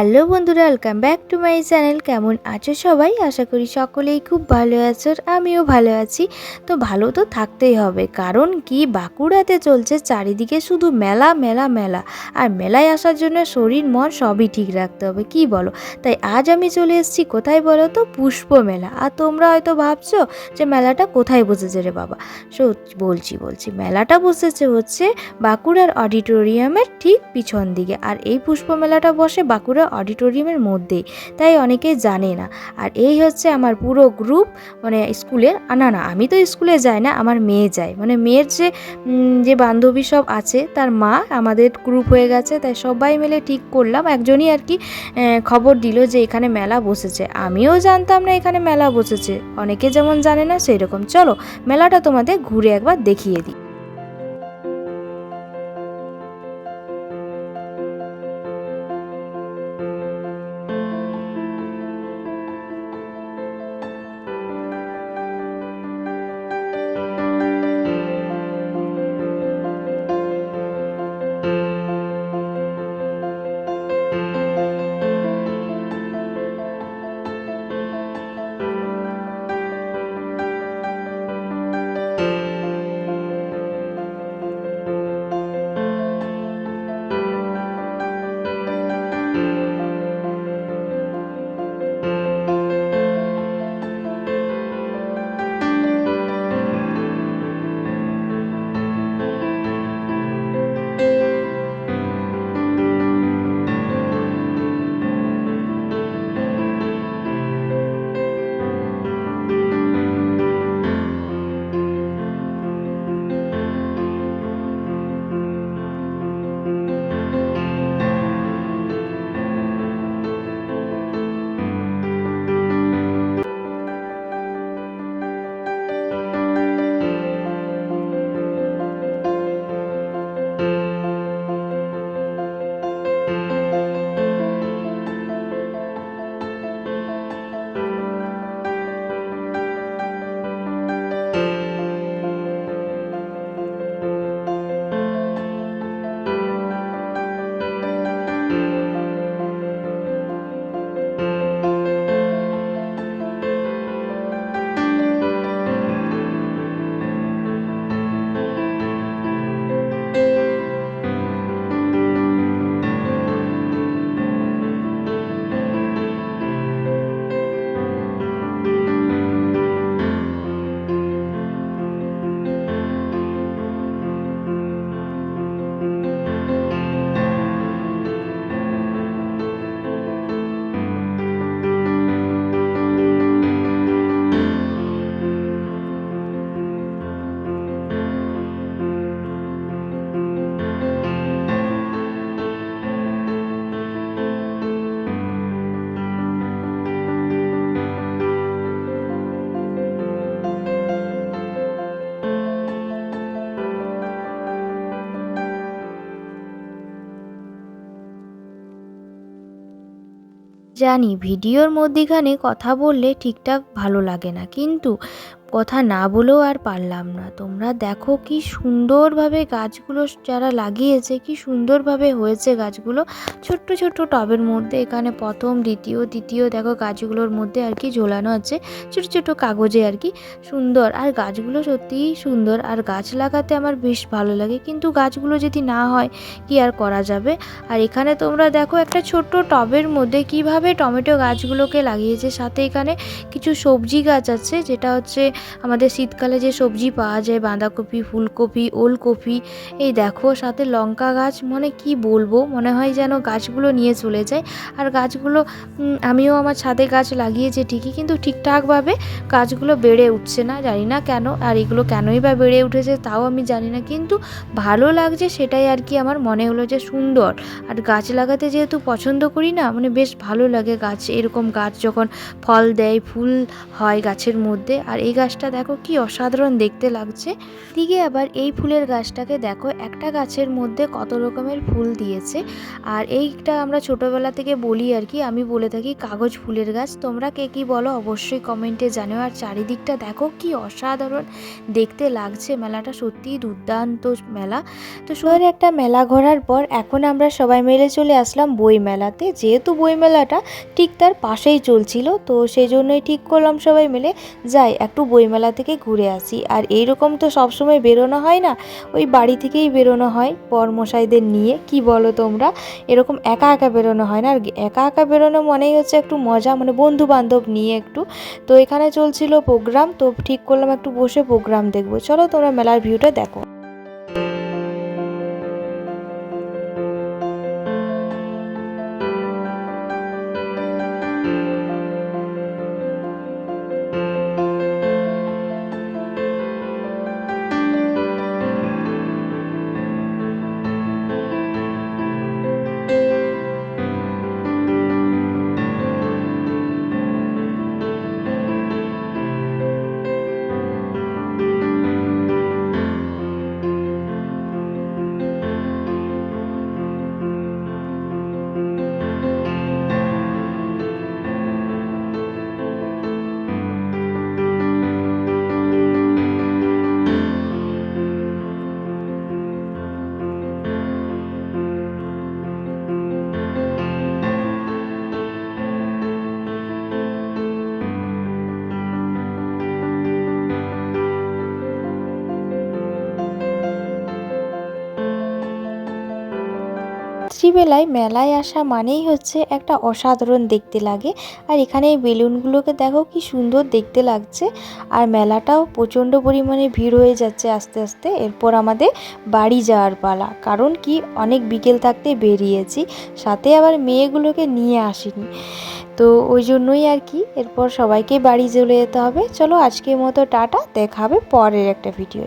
Hello বন্ধুরা welcome back to my channel কেমন আছো সবাই? আশা করি সকলেই খুব ভালো আছো আমিও ভালো আছি। তো ভালো তো থাকতেই হবে, কারণ কি বাঁকুড়াতে চলছে চারিদিকে শুধু মেলা মেলা মেলা। আর মেলায় আসার জন্য শরীর, মন সবই ঠিক রাখতে হবে, কি বলো? তাই আজ আমি চলে এসেছি কোথায় বলো তো? পুষ্প মেলা। আর তোমরা হয়তো ভাবছ যে মেলাটা কোথায় বসেছে রে বাবা? সো, বলছি বলছি, মেলাটা বসেছে হচ্ছে বাঁকুড়ার অডিটোরিয়ামের ঠিক পিছন দিকে। আর এই পুষ্প মেলাটা বসে বাঁকুড়া অডিটোরিয়ামের মধ্যেই তাই অনেকেই জানে না। আর এই হচ্ছে আমার পুরো গ্রুপ মানে স্কুলের না না, আমি তো স্কুলে যাই না, আমার মেয়ে যায়। মানে মেয়ের যে যে বান্ধবী সব আছে, তার মা আমাদের গ্রুপ হয়ে গেছে, তাই সবাই মিলে ঠিক করলাম। একজনই আর কি খবর দিল যে এখানে মেলা বসেছে। আমিও জানতাম না এখানে মেলা বসেছে। অনেকে যেমন জানে না সেই রকম চলো, মেলাটা তোমাদের ঘুরে একবার দেখিয়ে দিই। জানি ভিডিওর মধ্যিখানে কথা বললে ঠিকঠাক ভালো লাগে না। কিন্তু কথা না বলেও আর পারলাম না। তোমরা দেখো কি সুন্দরভাবে গাছগুলো যারা লাগিয়েছে, কি সুন্দরভাবে হয়েছে গাছগুলো। ছোট্ট ছোট্ট টবের মধ্যে, এখানে প্রথম, দ্বিতীয়, তৃতীয়, দেখো গাছগুলোর মধ্যে আর কি ঝোলানো আছে। ছোট ছোট কাগজে আর কি সুন্দর। আর গাছগুলো সত্যিই সুন্দর। আর গাছ লাগাতে আমার বেশ ভালো লাগে। কিন্তু গাছগুলো যদি না হয়, কি আর করা যাবে? আর এখানে তোমরা দেখো একটা ছোট্ট টবের মধ্যে কীভাবে টমেটো গাছগুলোকে লাগিয়েছে। সাথে এখানে কিছু সবজি গাছ আছে, যেটা হচ্ছে আমাদের শীতকালে যে সবজি পাওয়া যায়, বাঁধাকপি, ফুলকপি, ওলকপি, এই দেখো, সাথে লঙ্কা গাছ মানে কি বলব? মনে হয় যেন গাছগুলো নিয়ে চলে যায়। আর গাছগুলো আমিও আমার ছাদে গাছ লাগিয়েছি ঠিকই, কিন্তু ঠিকঠাকভাবে গাছগুলো বেড়ে উঠছে না, জানি না কেন। আর এগুলো কেনই বা বেড়ে উঠেছে তাও আমি জানি না, কিন্তু ভালো লাগছে সেটাই আর কি আমার মনে হলো যে সুন্দর। আর গাছ লাগাতে যেহেতু পছন্দ করি না মানে বেশ ভালো লাগে গাছ, এরকম গাছ যখন ফল দেয়, ফুল হয় গাছের মধ্যে। আর এই গাছ গাছটা দেখো কি অসাধারণ দেখতে লাগছে। দিকে আবার এই ফুলের গাছটাকে দেখো, একটা গাছের মধ্যে কত রকমের ফুল দিয়েছে। আর এইটা আমরা ছোটবেলা থেকে বলি আর কি, আমি বলে থাকি কাগজ ফুলের গাছ। তোমরা কে কি বলো অবশ্যই কমেন্টে জানিও। আর চারিদিকটা দেখো কি অসাধারণ দেখতে লাগছে। মেলাটা সত্যিই দুর্দান্ত মেলা। তো শহরে একটা মেলা ঘোরার পর এখন আমরা সবাই মিলে চলে আসলাম বই মেলাতে যেহেতু বই মেলাটা ঠিক তার পাশেই চলছিল, তো সেই জন্যই ঠিক করলাম সবাই মিলে যাই একটু বইমেলা থেকে ঘুরে আসি। আর এইরকম তো সবসময় বেরোনো হয় না, ওই বাড়ি থেকেই বেরোনো হয় পরমশাইদের নিয়ে, কি বলো তোমরা? এরকম একা একা বেরোনো হয় না। আর একা একা বেরোনো মনেই হচ্ছে একটু মজা মানে বন্ধু বান্ধব নিয়ে একটু। তো এখানে চলছিল প্রোগ্রাম, তো ঠিক করলাম একটু বসে প্রোগ্রাম দেখব। চলো তোমরা মেলার ভিউটা দেখো। রাত্রিবেলায় মেলায় আসা মানেই হচ্ছে একটা অসাধারণ দেখতে লাগে। আর এখানে এই বেলুনগুলোকে দেখো কি সুন্দর দেখতে লাগছে। আর মেলাটাও প্রচণ্ড পরিমাণে ভিড় হয়ে যাচ্ছে আস্তে আস্তে। এরপর আমাদের বাড়ি যাওয়ার পালা। কারণ কি, অনেক বিকেল থাকতে বেরিয়েছি। সাথে আবার মেয়েগুলোকে নিয়ে আসিনি। তো ওই জন্যই আর কি, এরপর সবাইকে বাড়ি চলে যেতে হবে। চলো আজকের মতো টাটা, দেখা হবে পরের একটা ভিডিও